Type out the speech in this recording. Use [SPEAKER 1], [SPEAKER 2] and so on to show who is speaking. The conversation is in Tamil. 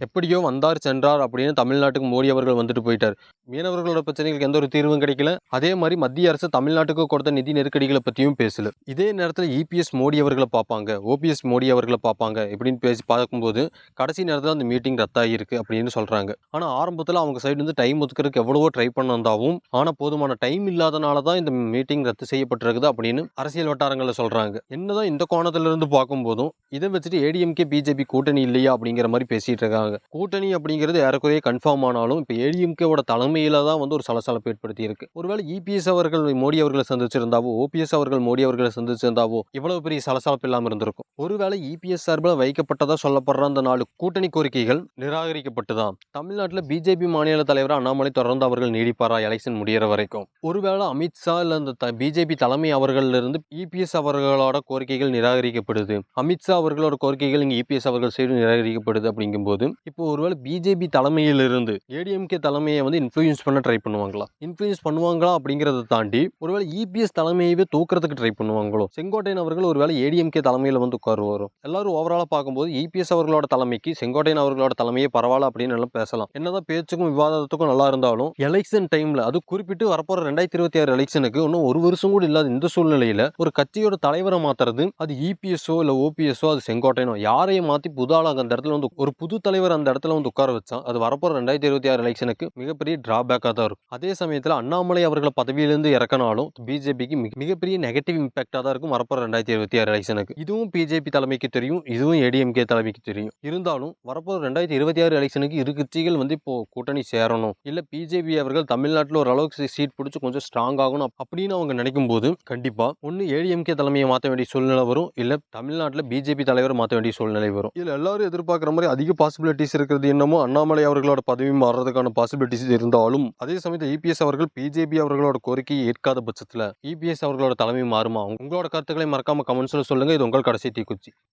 [SPEAKER 1] எப்படியோ வந்தார் சென்றார் அப்படின்னு தமிழ்நாட்டுக்கு மோடி அவர்கள் வந்துட்டு போயிட்டார். மீனவர்களோட பிரச்சனைகளுக்கு எந்த ஒரு தீர்வும் கிடைக்கல. அதே மாதிரி மத்திய அரசு தமிழ்நாட்டுக்கு கொடுத்த நிதி நெருக்கடிகளை பற்றியும் பேசல. இதே நேரத்தில் இபிஎஸ் மோடி அவர்களை பார்ப்பாங்க. ஓபிஎஸ் மோடி அவர்களை பார்ப்பாங்க இப்படின்னு பேசி பார்க்கும்போது கடைசி நேரத்தில் அந்த மீட்டிங் ரத்தாகிருக்கு அப்படின்னு சொல்கிறாங்க ஆனால் ஆரம்பத்தில் அவங்க சைடு வந்து டைம் ஒதுக்கிறதுக்கு எவ்வளவோ ட்ரை பண்ணந்தாவும் ஆனால் போதுமான டைம் இல்லாதனால தான் இந்த மீட்டிங் ரத்து செய்யப்பட்டிருக்குது அப்படின்னு அரசியல் வட்டாரங்களில் சொல்கிறாங்க என்னதான் இந்த கோணத்திலிருந்து பார்க்கும்போதும் இதை வச்சுட்டு ஏடிஎம்கே பிஜேபி கூட்டணி இல்லையா அப்படிங்கிற மாதிரி பேசிட்டு இருக்காங்க. கூட்டணி அப்படிங்கிறது ஏறக்குறைய கன்ஃபார்ம் ஆனாலும் இப்போ ஏடிஎம்கேவோட தலைமையில் தான் வந்து ஒரு சலசலப்பு ஏற்படுத்தி இருக்கு ஒருவேளை இபிஎஸ் அவர்கள் மோடி அவர்களை சந்திச்சிருந்தாவோ ஓபிஎஸ் அவர்கள் மோடி அவர்களை சந்திச்சிருந்தாவோ இவ்வளவு பெரிய சலசலப்பு இல்லாமல் இருந்திருக்கும். ஒருவேளை இபிஎஸ் சார்பில் வைக்கப்பட்டதாக சொல்லப்படுற அந்த நாலு கூட்டணி கோரிக்கைகள் நிராகரிக்கப்பட்டுதான். தமிழ்நாட்டில் பிஜேபி மாநில தலைவர் அண்ணாமலை தொடர்ந்து அவர்கள் நீடிப்பாரா எலெக்ஷன் முடிகிற வரைக்கும். ஒருவேளை அமித்ஷா இல்லை அந்த பிஜேபி தலைமை அவர்களிலிருந்து இபிஎஸ் அவர்களோட கோரிக்கைகள் நிராகரிக்கப்படுது. அமித்ஷா அவர்களோட கோரிக்கைகள் இங்கே இபிஎஸ் அவர்கள் சைடு நிராகரிக்கப்படுது அப்படிங்கும்போது இப்போ ஒருவேளை பிஜேபி தலைமையிலிருந்து ஏடிஎம்கே தலைமையை வந்து இன்ஃப்ளூயன்ஸ் பண்ண ட்ரை பண்ணுவாங்களா? இன்ஃப்ளூயன்ஸ் பண்ணுவாங்களா அப்படிங்கிறத தாண்டி ஒருவேளை இபிஎஸ் தலைமையவே தூக்குறதுக்கு ட்ரை பண்ணுவாங்களோ? செங்கோட்டையன் அவர்கள் ஒருவேளை ஏடிஎம்கே தலைமையில் வந்து உட்காருவாரோ? எல்லாரும் ஓவராலாக பார்க்கும்போது இபிஎஸ் அவர்களோட தலைமைக்கு செங்கோட்டையன் அவர்களோட தலைமையே பரவாயில்ல அப்படின்னு எல்லாம் பேசலாம். என்னதான் பேச்சுக்கும் விவாதத்துக்கும் நல்லா இருந்தாலும் எலெக்ஷன் டைம்ல அது குறிப்பிட்டு வரப்போற ரெண்டாயிரத்தி இருபத்தி ஆறு எலெக்ஷனுக்கு இன்னும் ஒரு வருஷம் கூட இல்லாத இந்த சூழ்நிலையில ஒரு கட்சியோட தலைவரை மாத்துறது அது இபிஎஸ்ஓ இல்ல ஓபிஎஸ்ஓ அது செங்கோட்டையனோ யாரையும் மாத்தி புது ஆளாக அந்த இடத்துல வந்து ஒரு புது தலைவர் அந்த இடத்துல வந்து உட்கார வச்சா அது வரப்போற ரெண்டாயிரத்தி இருபத்தி ஆறு எலெக்ஷனுக்கு மிகப்பெரிய டிராபேக்காக தான் இருக்கும். அதே சமயத்தில் அண்ணாமலை அவர்களை பதவியிலிருந்து இறக்கினாலும் பிஜேபிக்கு மிகப்பெரிய நெகட்டிவ் இம்பாக்டாக தான் இருக்கும் வரப்போற ரெண்டாயிரத்தி இருபத்தி ஆறு எலெக்ஷனுக்கு. இதுவும் பிஜேபி தலைமைக்கு தெரியும் இதுவும் ஏடிஎம்கே தலைமைக்கு தெரியும். இருந்தாலும் வரப்போற ரெண்டாயிரத்தி இருபத்தி ஆறு எலெக்ஷனுக்கு இரு கட்சிகள் வந்து இப்போ கூட்டணி சேரணும். இல்லை பிஜேபி அவர்கள் தமிழ்நாட்டில் ஒரு அளவுக்கு சீட் பிடிச்சி கொஞ்சம் ஸ்ட்ராங் ஆகணும் அப்படின்னு அவங்க நினைக்கும் போது கண்டிப்பாக ஒன்று ஏடிஎம்கே தலைமையை மாற்ற வேண்டிய சூழ்நிலை வரும். இல்லை தமிழ்நாட்டில் பிஜேபி தலைவர் மாற்ற வேண்டிய சூழ்நிலை வரும். இதில் எல்லாரும் எதிர்பார்க்குற மாதிரி அதிக பாசிபிலிட்டிஸ் இருக்கிறது என்னமோ அண்ணாமலை அவர்களோட பதவி மாறுறதுக்கான பாசிபிலிட்டிஸ் இருந்தாலும் அதே சமயத்தில் இபிஎஸ் அவர்கள் பிஜேபி அவர்களோட கோரிக்கையை ஏற்காத பட்சத்தில் இபிஎஸ் அவர்களோட தலைமை மாறுமா? உங்களோட கருத்துக்களை மறக்காம கமெண்ட்ஸ்ல சொல்லுங்க. இது உங்கள் கடைசி தீக்குச்சி.